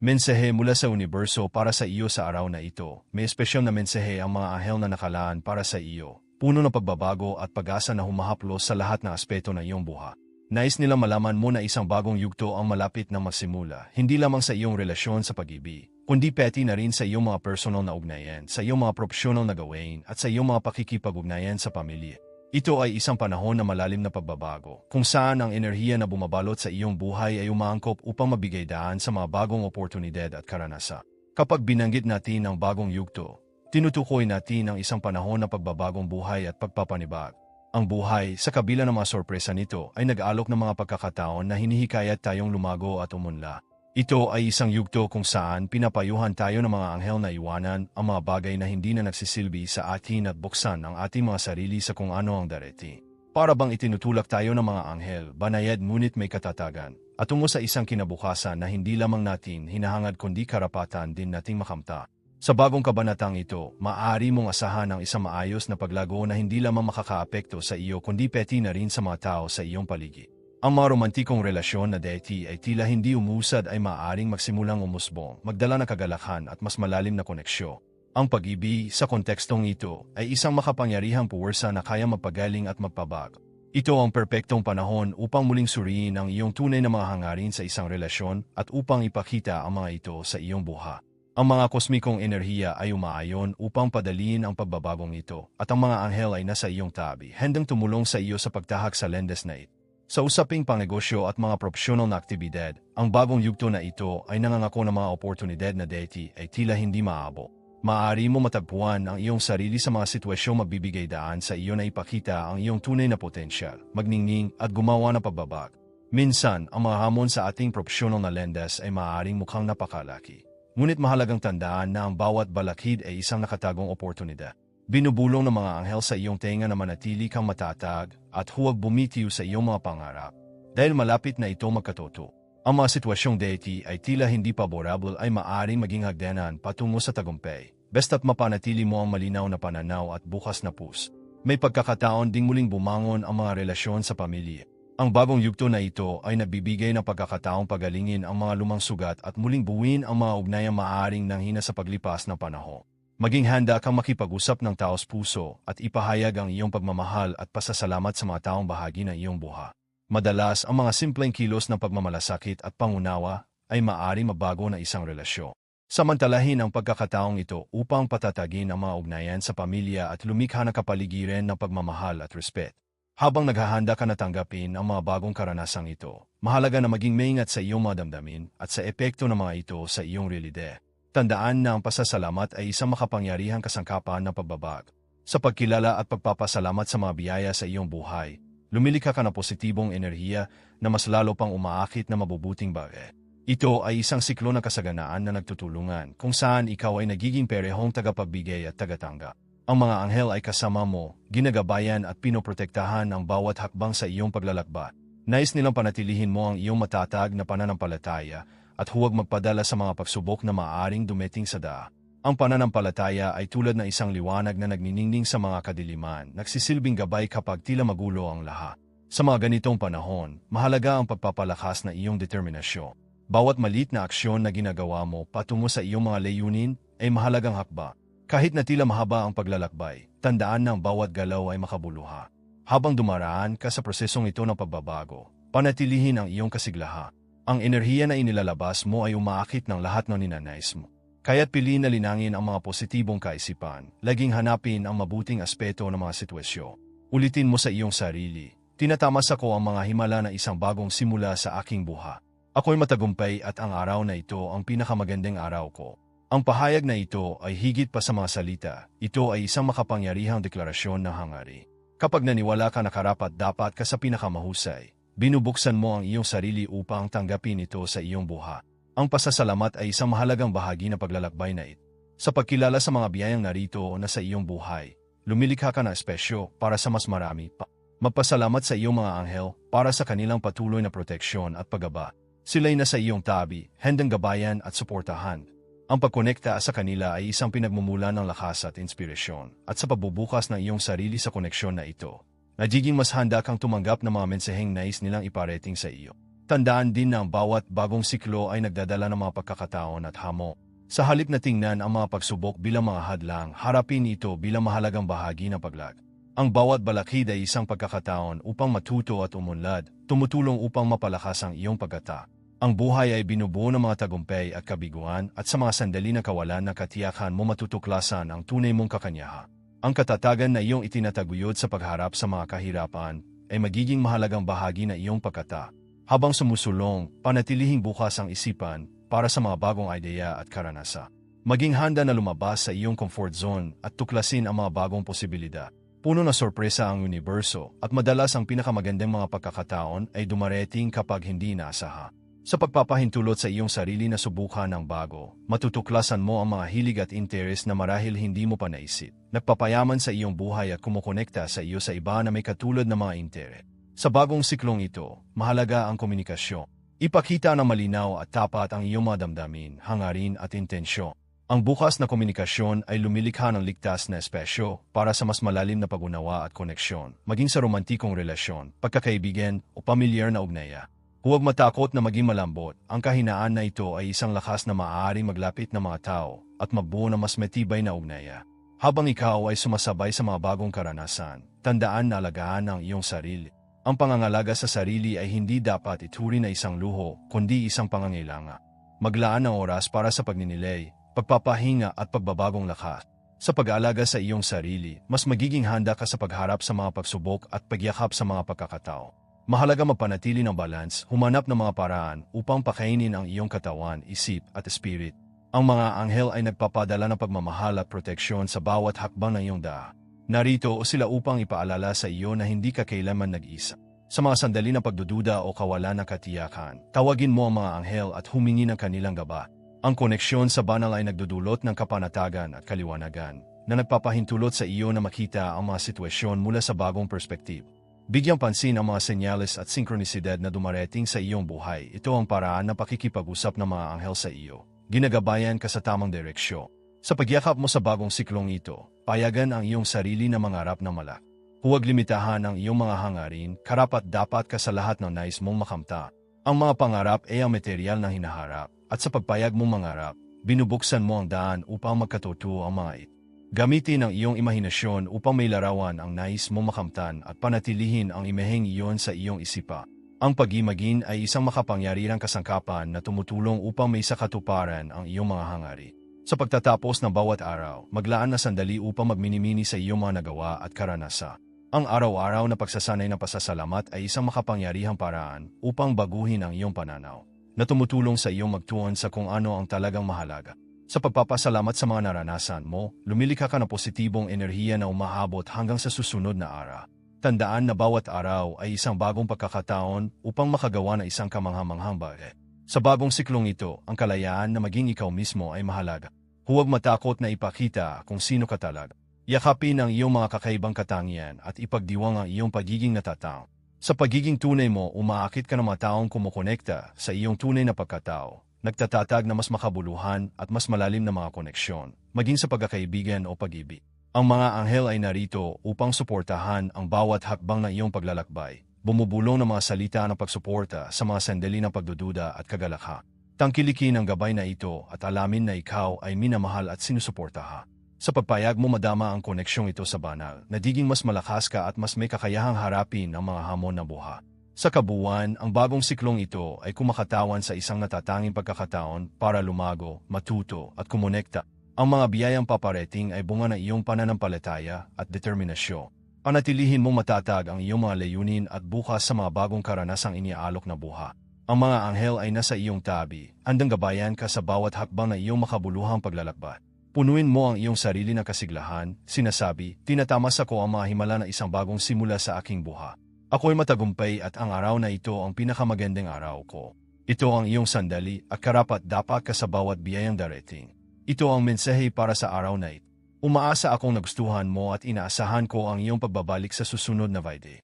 Mensahe mula sa universo para sa iyo sa araw na ito. May espesyal na mensahe ang mga anghel na nakalaan para sa iyo. Puno ng pagbabago at pag-asa na humahaplos sa lahat ng aspeto ng iyong buha. Nais nila malaman mo na isang bagong yugto ang malapit na magsimula, hindi lamang sa iyong relasyon sa pag-ibig, kundi peti na rin sa iyong mga personal na ugnayan, sa iyong mga profesional na gawain, at sa iyong mga pakikipag-ugnayan sa pamilya. Ito ay isang panahon na malalim na pagbabago, kung saan ang enerhiya na bumabalot sa iyong buhay ay umaangkop upang mabigay daan sa mga bagong oportunidad at karanasa. Kapag binanggit natin ang bagong yugto, tinutukoy natin ang isang panahon na pagbabagong buhay at pagpapanibag. Ang buhay, sa kabila ng mga sorpresa nito, ay nag-alok ng mga pagkakataon na hinihikayat tayong lumago at umunla. Ito ay isang yugto kung saan pinapayuhan tayo ng mga anghel na iwanan ang mga bagay na hindi na nagsisilbi sa atin at buksan ang ating mga sarili sa kung ano ang dareti. Para bang itinutulak tayo ng mga anghel, banayad ngunit may katatagan, at tungo sa isang kinabukasan na hindi lamang natin hinahangad kundi karapatan din nating makamta. Sa bagong kabanatang ito, maaari mong asahan ang isang maayos na paglago na hindi lamang makakaapekto sa iyo kundi peti na rin sa mga tao sa iyong paligid. Ang mga romantikong relasyon na deti ay tila hindi umusad ay maaaring magsimulang umusbong, magdala ng kagalakan at mas malalim na koneksyon. Ang pag-ibig sa kontekstong ito ay isang makapangyarihang puwersa na kaya mapagaling at magpabag. Ito ang perpektong panahon upang muling suriin ang iyong tunay na mga hangarin sa isang relasyon at upang ipakita ang mga ito sa iyong buha. Ang mga kosmikong enerhiya ay umaayon upang padaliin ang pagbabagong ito at ang mga anghel ay nasa iyong tabi, handang tumulong sa iyo sa pagtahak sa lendes na ito. Sa usaping pangnegosyo at mga profesional na aktibidad, ang bagong yugto na ito ay nangangako ng mga oportunidad na deti ay tila hindi maabo. Maaari mo matagpuan ang iyong sarili sa mga sitwasyong magbibigay daan sa iyo na ipakita ang iyong tunay na potensyal, magningning at gumawa ng pagbabag. Minsan, ang mga hamon sa ating profesional na lendes ay maaaring mukhang napakalaki. Ngunit mahalagang tandaan na ang bawat balakid ay isang nakatagong oportunidad. Binubulong ng mga anghel sa iyong tenga na manatili kang matatag at huwag bumitiw sa iyong mga pangarap. Dahil malapit na ito magkatoto. Ang mga sitwasyong deity ay tila hindi paborable ay maaring maging hagdanan patungo sa tagumpay. Basta't mapanatili mo ang malinaw na pananaw at bukas na pus. May pagkakataon ding muling bumangon ang mga relasyon sa pamilya. Ang bagong yugto na ito ay nabibigay ng pagkakataong pagalingin ang mga lumang sugat at muling buwin ang mga ugnayang maaaring nanghina sa paglipas ng panahon. Maging handa kang makipag-usap ng taos puso at ipahayag ang iyong pagmamahal at pasasalamat sa mga taong bahagi ng iyong buha. Madalas, ang mga simpleng kilos ng pagmamalasakit at pangunawa ay maaari mabago na isang relasyon. Samantalahin ang pagkakataong ito upang patatagin ang mga ugnayan sa pamilya at lumikha ng kapaligiran ng pagmamahal at respet. Habang naghahanda ka na tanggapin ang mga bagong karanasang ito, mahalaga na maging maingat sa iyong mga damdamin at sa epekto ng mga ito sa iyong realidad. Tandaan na ang pasasalamat ay isang makapangyarihang kasangkapan ng pagbabag. Sa pagkilala at pagpapasalamat sa mga biyaya sa iyong buhay, lumilikha ka ng positibong enerhiya na mas lalo pang umaakit na mabubuting bagay. Ito ay isang siklo ng kasaganaan na nagtutulungan kung saan ikaw ay nagiging perehong tagapagbigay at tagatanggap. Ang mga anghel ay kasama mo, ginagabayan at pinoprotektahan ang bawat hakbang sa iyong paglalakbat. Nais nilang panatilihin mo ang iyong matatag na pananampalataya at huwag magpadala sa mga pagsubok na maaaring dumeting sa daa. Ang pananampalataya ay tulad ng isang liwanag na nagniningning sa mga kadiliman, nagsisilbing gabay kapag tila magulo ang lahat. Sa mga ganitong panahon, mahalaga ang pagpapalakas na iyong determinasyon. Bawat malit na aksyon na ginagawa mo patungo sa iyong mga layunin ay mahalagang hakba kahit na tila mahaba ang paglalakbay, tandaan na bawat galaw ay makabuluha. Habang dumaraan ka sa prosesong ito ng pagbabago, panatilihin ang iyong kasiglaha. Ang enerhiya na inilalabas mo ay umaakit ng lahat ng ninanais mo. Kaya't piliin na linangin ang mga positibong kaisipan, laging hanapin ang mabuting aspeto ng mga sitwasyon. Ulitin mo sa iyong sarili, tinatamas ako ang mga himala na isang bagong simula sa aking buha. Ako'y matagumpay at ang araw na ito ang pinakamagandang araw ko. Ang pahayag na ito ay higit pa sa mga salita. Ito ay isang makapangyarihang deklarasyon ng hangari. Kapag naniwala ka na karapat dapat ka sa pinakamahusay, binubuksan mo ang iyong sarili upang tanggapin ito sa iyong buha. Ang pasasalamat ay isang mahalagang bahagi ng paglalakbay na ito. Sa pagkilala sa mga biyayang narito na sa iyong buhay, lumilikha ka ng espesyo para sa mas marami pa. Magpasalamat sa iyong mga anghel para sa kanilang patuloy na proteksyon at pagaba. Sila'y nasa iyong tabi, handang gabayan at suportahan. Ang pagkonekta sa kanila ay isang pinagmumula ng lakas at inspirasyon at sa pabubukas ng iyong sarili sa koneksyon na ito, nagiging mas handa kang tumanggap ng mga mensaheng nais nilang iparating sa iyo. Tandaan din na bawat bagong siklo ay nagdadala ng mga pagkakataon at hamo. Sa halip na tingnan ang mga pagsubok bilang mga hadlang, harapin ito bilang mahalagang bahagi ng paglag. Ang bawat balakid ay isang pagkakataon upang matuto at umunlad, tumutulong upang mapalakas ang iyong pagkata. Ang buhay ay binubuo ng mga tagumpay at kabiguan at sa mga sandali ng kawalan ng katiyakan mo matutuklasan ang tunay mong kakanyaha. Ang katatagan na iyong itinataguyod sa pagharap sa mga kahirapan ay magiging mahalagang bahagi ng iyong pagkata. Habang sumusulong, panatilihing bukas ang isipan para sa mga bagong ideya at karanasa. Maging handa na lumabas sa iyong comfort zone at tuklasin ang mga bagong posibilidad. Puno na sorpresa ang universo at madalas ang pinakamagandang mga pagkakataon ay dumarating kapag hindi inaasaha. Sa pagpapahintulot sa iyong sarili na subukan ng bago, matutuklasan mo ang mga hilig at interes na marahil hindi mo pa naisip. Nagpapayaman sa iyong buhay at kumukonekta sa iyo sa iba na may katulad na mga interes. Sa bagong siklong ito, mahalaga ang komunikasyon. Ipakita ng malinaw at tapat ang iyong mga damdamin, hangarin at intensyon. Ang bukas na komunikasyon ay lumilikha ng ligtas na espesyo para sa mas malalim na pag-unawa at koneksyon, maging sa romantikong relasyon, pagkakaibigan o pamilyar na ugnaya. Huwag matakot na maging malambot. Ang kahinaan na ito ay isang lakas na maaaring maglapit ng mga tao at magbuo ng mas matibay na ugnaya. Habang ikaw ay sumasabay sa mga bagong karanasan, tandaan na alagaan ang iyong sarili. Ang pangangalaga sa sarili ay hindi dapat ituri na isang luho, kundi isang pangangailangan. Maglaan ng oras para sa pagninilay, pagpapahinga at pagbabagong lakas. Sa pag-aalaga sa iyong sarili, mas magiging handa ka sa pagharap sa mga pagsubok at pagyakap sa mga pagkakatao. Mahalaga mapanatili ng balance, humanap ng mga paraan upang pakainin ang iyong katawan, isip at spirit. Ang mga anghel ay nagpapadala ng pagmamahal at proteksyon sa bawat hakbang ng iyong daa. Narito sila upang ipaalala sa iyo na hindi ka kailanman nag-isa. Sa mga sandali ng pagdududa o kawalan ng katiyakan, tawagin mo ang mga anghel at humingi ng kanilang gaba. Ang koneksyon sa banal ay nagdudulot ng kapanatagan at kaliwanagan na nagpapahintulot sa iyo na makita ang mga sitwasyon mula sa bagong perspektibo. Bigyang pansin ang mga senyales at sinkronisidad na dumarating sa iyong buhay. Ito ang paraan ng pakikipag-usap ng mga anghel sa iyo. Ginagabayan ka sa tamang direksyon. Sa pagyakap mo sa bagong siklong ito, payagan ang iyong sarili na mangarap ng malak. Huwag limitahan ang iyong mga hangarin, karapat dapat ka sa lahat ng nais mong makamta. Ang mga pangarap ay ang material na hinaharap, at sa pagpayag mong mangarap, binubuksan mo ang daan upang magkatuto ang mga ito. Gamitin ang iyong imahinasyon upang may larawan ang nais mong makamtan at panatilihin ang imaheng iyon sa iyong isipa. Ang pagimagin ay isang makapangyarihang kasangkapan na tumutulong upang may sakatuparan ang iyong mga hangarin. Sa pagtatapos ng bawat araw, maglaan na sandali upang magminimini sa iyong mga nagawa at karanasa. Ang araw-araw na pagsasanay ng pasasalamat ay isang makapangyarihang paraan upang baguhin ang iyong pananaw na tumutulong sa iyong magtuon sa kung ano ang talagang mahalaga. Sa pagpapasalamat sa mga naranasan mo, lumilikha ka ng positibong enerhiya na umahabot hanggang sa susunod na araw. Tandaan na bawat araw ay isang bagong pagkakataon upang makagawa ng isang kamanghamanghang bagay. Sa bagong siklong ito, ang kalayaan na maging ikaw mismo ay mahalaga. Huwag matakot na ipakita kung sino ka talaga. Yakapin ang iyong mga kakaibang katangian at ipagdiwang ang iyong pagiging natatao. Sa pagiging tunay mo, umaakit ka ng mga taong kumukonekta sa iyong tunay na pagkatao, nagtatatag na mas makabuluhan at mas malalim na mga koneksyon, maging sa pagkakaibigan o pag-ibig. Ang mga anghel ay narito upang suportahan ang bawat hakbang ng iyong paglalakbay, bumubulong ng mga salita ng pagsuporta sa mga sandali ng pagdududa at kagalakha. Tangkilikin ang gabay na ito at alamin na ikaw ay minamahal at sinusuportaha. Sa pagpayag mo madama ang koneksyong ito sa banal, nadiging mas malakas ka at mas may kakayahang harapin ang mga hamon ng buha. Sa kabuuan, ang bagong siklong ito ay kumakatawan sa isang natatanging pagkakataon para lumago, matuto at kumonekta. Ang mga biyayang paparating ay bunga ng iyong pananampalataya at determinasyon. Panatilihin mong matatag ang iyong mga layunin at bukas sa mga bagong karanasang iniaalok na buha. Ang mga anghel ay nasa iyong tabi, andang gabayan ka sa bawat hakbang na iyong makabuluhang paglalakbat. Punuin mo ang iyong sarili ng kasiglahan, sinasabi, tinatamas ako ang mga himala na isang bagong simula sa aking buha. Ako'y matagumpay at ang araw na ito ang pinakamagandang araw ko. Ito ang iyong sandali at karapat dapat ka sa bawat biyayang darating. Ito ang mensahe para sa araw na ito. Umaasa akong nagustuhan mo at inaasahan ko ang iyong pagbabalik sa susunod na Vide.